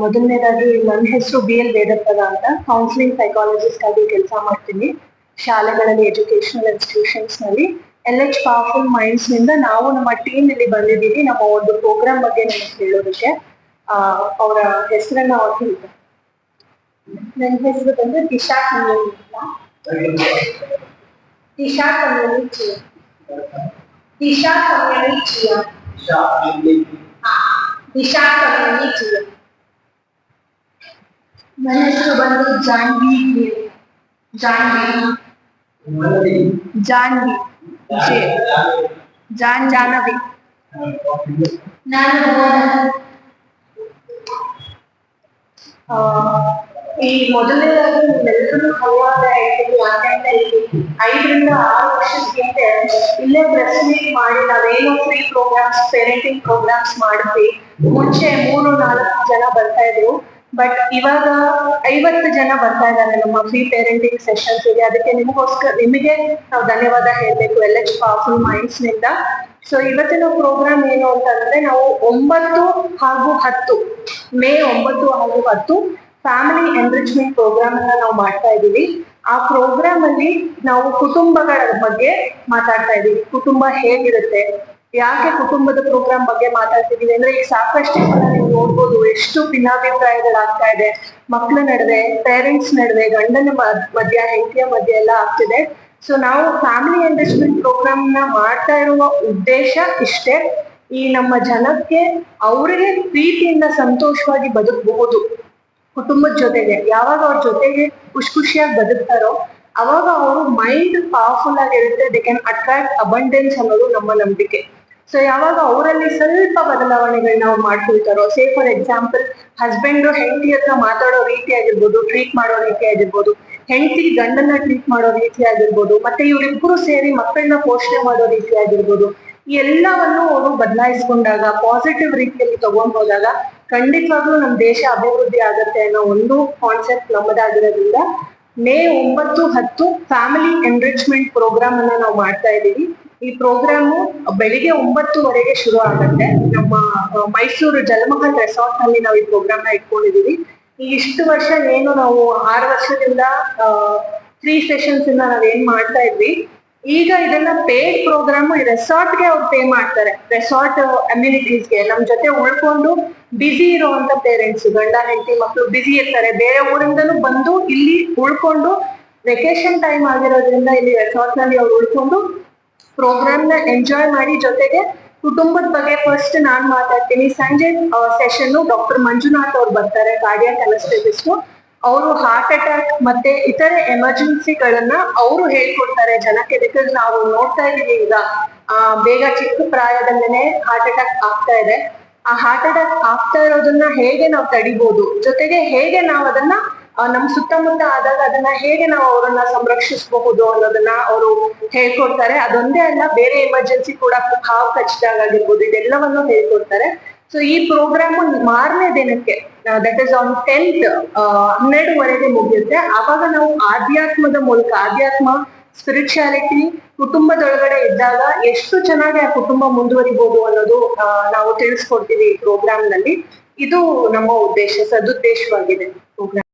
ಮೊದಲನೇದಾಗಿ ನನ್ನ ಹೆಸರು ಬಿ ಎಲ್ ವೇದಪ್ಪದ ಅಂತ. ಕೌನ್ಸಿಲಿಂಗ್ ಸೈಕಾಲಜಿಸ್ಟ್ ಆಗಿ ಕೆಲಸ ಮಾಡ್ತೀನಿ. ಶಾಲೆಗಳಲ್ಲಿ ಎಜುಕೇಶನಲ್ ಇನ್ಸ್ಟಿಟ್ಯೂಷನ್ಸ್ನಲ್ಲಿ. ಎಲ್ ಎಚ್ ಪವರ್ಫುಲ್ ಮೈಂಡ್ಸ್ನಿಂದ ನಾವು ನಮ್ಮ ಟೀಮ್ ಇಲ್ಲಿ ಬಂದಿದ್ದೀವಿ. ನಮ್ಮ ಒಂದು ಪ್ರೋಗ್ರಾಮ್ ಬಗ್ಗೆ ನಿಮಗೆ ಹೇಳೋದಕ್ಕೆ. ಅವರ ಹೆಸರನ್ನ ಅವ್ರು ಹೇಳ್ತಾರೆ. ನನ್ನ ಹೆಸರು ಬಂದು ದಿಶಾ ಕನ್ನಡಿ ಅಂತ. ದಿಶಾ ಕನ್ನಡಿ ಚಿಯಾ. ದಿಶಾ ಕನ್ನಡಿ ಚಿಯಾ. ದಿಶಾ ಕನ್ನಡಿ ಚಿಯಾ. ನನ್ನ ಹೆಸರು ಬಂದು ಜಾನ್ವಿ. ಜಾನ್ವಿ ಜಾನ್ವಿ ಜೆ. ಜಾನ್ ಜಾನವಿ ನಾನು ಈ ಮೊದಲನೇದಾಗಿ ಎಲ್ಲರೂ ಹಲವಾದ ಹೇಳ್ತೀನಿ ಯಾಕಂದ್ರೆ ಇಲ್ಲಿ ಐದರಿಂದ ಆರು ವರ್ಷದ ಹಿಂದೆ ಇಲ್ಲೇ ಮೀಟ್ ಮಾಡಿ ನಾವೇನೋ ಫ್ರೀ ಪ್ರೋಗ್ರಾಮ್ಸ್ ಪೇರೆಂಟಿಂಗ್ ಪ್ರೋಗ್ರಾಮ್ಸ್ ಮಾಡಿದ್ವಿ ಮುಂಚೆ ಮೂರು ನಾಲ್ಕು ಜನ ಬರ್ತಾ ಇದ್ರು. ಬಟ್ ಇವಾಗ ಐವತ್ತು ಜನ ಬರ್ತಾ ಇದ್ದಾರೆ ನಮ್ಮ ಫ್ರೀ ಪೇರೆಂಟಿಂಗ್ ಸೆಷನ್ಸ್ ಇದೆ ಅದಕ್ಕೆ ನಿಮಗೋಸ್ಕರ, ನಿಮಗೆ ನಾವು ಧನ್ಯವಾದ ಹೇಳ್ಬೇಕು ಎಲ್ ಎಚ್ ಪವರ್ಫುಲ್ ಮೈಂಡ್ಸ್ನಿಂದ. ಸೊ ಇವತ್ತಿನ ಪ್ರೋಗ್ರಾಮ್ ಏನು ಅಂತಂದ್ರೆ ನಾವು ಒಂಬತ್ತು ಹಾಗೂ ಹತ್ತು, ಮೇ ಒಂಬತ್ತು ಹಾಗೂ ಹತ್ತು ಫ್ಯಾಮಿಲಿ ಎನ್ರಿಚ್ಮೆಂಟ್ ಪ್ರೋಗ್ರಾಮ್ ಅನ್ನ ನಾವು ಮಾಡ್ತಾ ಇದ್ದೀವಿ. ಆ ಪ್ರೋಗ್ರಾಮ್ ಅಲ್ಲಿ ನಾವು ಕುಟುಂಬಗಳ ಬಗ್ಗೆ ಮಾತಾಡ್ತಾ ಇದೀವಿ ಕುಟುಂಬ ಹೇಗಿರುತ್ತೆ? ಯಾಕೆ ಕುಟುಂಬದ ಪ್ರೋಗ್ರಾಮ್ ಬಗ್ಗೆ ಮಾತಾಡ್ತಿದೀವಿ ಅಂದ್ರೆ ಈಗ ಸಾಕಷ್ಟು ಜನ ನೀವು ನೋಡ್ಬೋದು ಎಷ್ಟು ಭಿನ್ನಾಭಿಪ್ರಾಯಗಳಾಗ್ತಾ ಇದೆ. ಮಕ್ಕಳ ನಡುವೆ ಪೇರೆಂಟ್ಸ್ ನಡುವೆ, ಗಂಡನ ಮಧ್ಯ, ಹೆಂಡತಿಯ ಮಧ್ಯ ಎಲ್ಲ ಆಗ್ತಿದೆ. ಸೊ ನಾವು ಫ್ಯಾಮಿಲಿ ಎನ್ರಿಚ್ಮೆಂಟ್ ಪ್ರೋಗ್ರಾಮ್ನ ಮಾಡ್ತಾ ಇರುವ ಉದ್ದೇಶ ಇಷ್ಟೇ. ಈ ನಮ್ಮ ಜನಕ್ಕೆ ಅವರಿಗೆ ಪ್ರೀತಿಯಿಂದ ಸಂತೋಷವಾಗಿ ಬದುಕಬಹುದು. ಕುಟುಂಬದ ಜೊತೆಗೆ, ಯಾವಾಗ ಅವ್ರ ಜೊತೆಗೆ ಖುಷಿ ಖುಷಿಯಾಗಿ ಬದುಕ್ತಾರೋ, ಅವಾಗ ಅವರು ಮೈಂಡ್ ಪವರ್ಫುಲ್ ಆಗಿರುತ್ತೆ ದೇ ಕ್ಯಾನ್ ಅಟ್ರಾಕ್ಟ್ ಅಬಂಡೆನ್ಸ್ ಅನ್ನೋದು ನಮ್ಮ ನಂಬಿಕೆ. ಸೊ ಯಾವಾಗ ಅವರಲ್ಲಿ ಸ್ವಲ್ಪ ಬದಲಾವಣೆಗಳು ನಾವು ಮಾಡ್ಕೊಳ್ತಾರೋ ಸೇ ಫಾರ್ ಎಕ್ಸಾಂಪಲ್ ಹಸ್ಬೆಂಡ್ ಹೆಂಡತಿ ಹತ್ರ ಮಾತಾಡೋ ರೀತಿ ಆಗಿರ್ಬೋದು ಟ್ರೀಟ್ ಮಾಡೋ ರೀತಿ ಆಗಿರ್ಬೋದು, ಹೆಂಡತಿ ಗಂಡನ್ನ ಟ್ರೀಟ್ ಮಾಡೋ ರೀತಿ ಆಗಿರ್ಬೋದು, ಮತ್ತೆ ಇವರಿಬ್ಬರು ಸೇರಿ ಮಕ್ಕಳನ್ನ ಪೋಷಣೆ ಮಾಡೋ ರೀತಿ ಆಗಿರ್ಬೋದು ಎಲ್ಲವನ್ನು ಅವರು ಬದಲಾಯಿಸ್ಕೊಂಡಾಗ ಪಾಸಿಟಿವ್ ರೀತಿಯಲ್ಲಿ ತಗೊಂಡ್ ಹೋದಾಗ ಖಂಡಿತವಾಗ್ಲೂ ನಮ್ಮ ದೇಶ ಅಭಿವೃದ್ಧಿ ಆಗುತ್ತೆ ಅನ್ನೋ ಒಂದು ಕಾನ್ಸೆಪ್ಟ್ ನಮ್ಮದಾಗಿರೋದ್ರಿಂದ ಮೇ ಒಂಬತ್ತು ಹತ್ತು ಫ್ಯಾಮಿಲಿ ಎನ್ರಿಚ್ಮೆಂಟ್ ಪ್ರೋಗ್ರಾಮ್ ಅನ್ನ ನಾವು ಮಾಡ್ತಾ ಇದ್ದೀವಿ. ಈ ಪ್ರೋಗ್ರಾಮ್ ಬೆಳಿಗ್ಗೆ ಒಂಬತ್ತುವರೆಗೆ ಶುರು ಆಗುತ್ತೆ. ನಮ್ಮ ಮೈಸೂರು ಜಲಮಹಲ್ ರೆಸಾರ್ಟ್ನಲ್ಲಿ ನಾವು ಈ ಪ್ರೋಗ್ರಾಮ್ನ ಇಟ್ಕೊಂಡಿದೀವಿ. ಈ ಇಷ್ಟು ವರ್ಷ ಏನು ನಾವು ಆರು ವರ್ಷದಿಂದ ತ್ರೀ ಸೆಷನ್ಸ್ ಇಂದ ನಾವೇನ್ ಮಾಡ್ತಾ ಇದ್ವಿ? ಈಗ ಇದನ್ನ ಪೇಡ್ ಪ್ರೋಗ್ರಾಮ್ ರೆಸಾರ್ಟ್ಗೆ ಅವ್ರು ಪೇ ಮಾಡ್ತಾರೆ. ರೆಸಾರ್ಟ್ ಅಮ್ಯುನಿಟೀಸ್ಗೆ ನಮ್ ಜೊತೆ ಉಳ್ಕೊಂಡು ಬ್ಯುಸಿ ಇರುವಂತ ಪೇರೆಂಟ್ಸ್ ಗಂಡ, ಹೆಂಡತಿ ಮಕ್ಕಳು ಬಿಸಿ ಇರ್ತಾರೆ. ಬೇರೆ ಊರಿಂದಲೂ ಬಂದು ಇಲ್ಲಿ ಉಳ್ಕೊಂಡು ವೆಕೇಶನ್ ಟೈಮ್ ಆಗಿರೋದ್ರಿಂದ ಇಲ್ಲಿ ರೆಸಾರ್ಟ್ನಲ್ಲಿ ಅವ್ರು ಉಳ್ಕೊಂಡು ಪ್ರೋಗ್ರಾಮ್ನ ಎಂಜಾಯ್ ಮಾಡಿ ಜೊತೆಗೆ ಕುಟುಂಬದ ಬಗ್ಗೆ ಫಸ್ಟ್ ನಾನ್ ಮಾತಾಡ್ತೀನಿ. ಸಂಜೆ ಸೆಷನ್ ಡಾಕ್ಟರ್ ಮಂಜುನಾಥ್ ಅವ್ರು ಬರ್ತಾರೆ ಕಾರ್ಡಿಯಾಕ್ ಅನಸ್ಟೆಟಿಸ್ಟ್ ಅವರು ಹಾರ್ಟ್ ಅಟ್ಯಾಕ್ ಮತ್ತೆ ಇತರೆ ಎಮರ್ಜೆನ್ಸಿಗಳನ್ನ ಅವರು ಹೇಳ್ಕೊಡ್ತಾರೆ ಜನಕ್ಕೆ ಬಿಕಾಸ್ ನಾವು ನೋಡ್ತಾ ಇದೀವಿ ಈಗ ಆ, ಬೇಗ ಚಿಕ್ಕ ಪ್ರಾಯದಲ್ಲೇನೆ ಹಾರ್ಟ್ ಅಟ್ಯಾಕ್ ಆಗ್ತಾ ಇದೆ. ಆ ಹಾರ್ಟ್ ಅಟ್ಯಾಕ್ ಆಗ್ತಾ ಇರೋದನ್ನ ಹೇಗೆ ನಾವು ತಡಿಬಹುದು ಜೊತೆಗೆ ಹೇಗೆ ನಾವು ಅದನ್ನ ನಮ್ ಸುತ್ತಮುತ್ತ ಆದಾಗ ಅದನ್ನ ಹೇಗೆ ನಾವು ಅವರನ್ನ ಸಂರಕ್ಷಿಸಬಹುದು ಅನ್ನೋದನ್ನ ಅವರು ಹೇಳ್ಕೊಡ್ತಾರೆ. ಅದೊಂದೇ ಅಲ್ಲ ಬೇರೆ ಎಮರ್ಜೆನ್ಸಿ ಕೂಡ ಹಾವು ಕಚ್ಚಿದಾಗ ಆಗಿರ್ಬೋದು ಇದೆಲ್ಲವನ್ನು ಹೇಳ್ಕೊಡ್ತಾರೆ. ಸೊ ಈ ಪ್ರೋಗ್ರಾಮ್ ಮಾರನೇ ದಿನಕ್ಕೆ ದಟ್ ಇಸ್ ಆನ್ ಟೆಂತ್ ಹನ್ನೆರಡುವರೆಗೆ ಮುಗಿಯುತ್ತೆ. ಆವಾಗ ನಾವು ಆಧ್ಯಾತ್ಮದ ಮೂಲಕ, ಆಧ್ಯಾತ್ಮ ಸ್ಪಿರಿಚುಯಾಲಿಟಿ ಕುಟುಂಬದೊಳಗಡೆ ಇದ್ದಾಗ ಎಷ್ಟು ಚೆನ್ನಾಗಿ ಆ ಕುಟುಂಬ ಮುಂದುವರಿಬಹುದು ಅನ್ನೋದು ನಾವು ತಿಳಿಸ್ಕೊಡ್ತೀವಿ ಈ ಪ್ರೋಗ್ರಾಮ್ನಲ್ಲಿ. ಇದು ನಮ್ಮ ಉದ್ದೇಶ, ಸದುದ್ದೇಶವಾಗಿದೆ ಪ್ರೋಗ್ರಾಮ್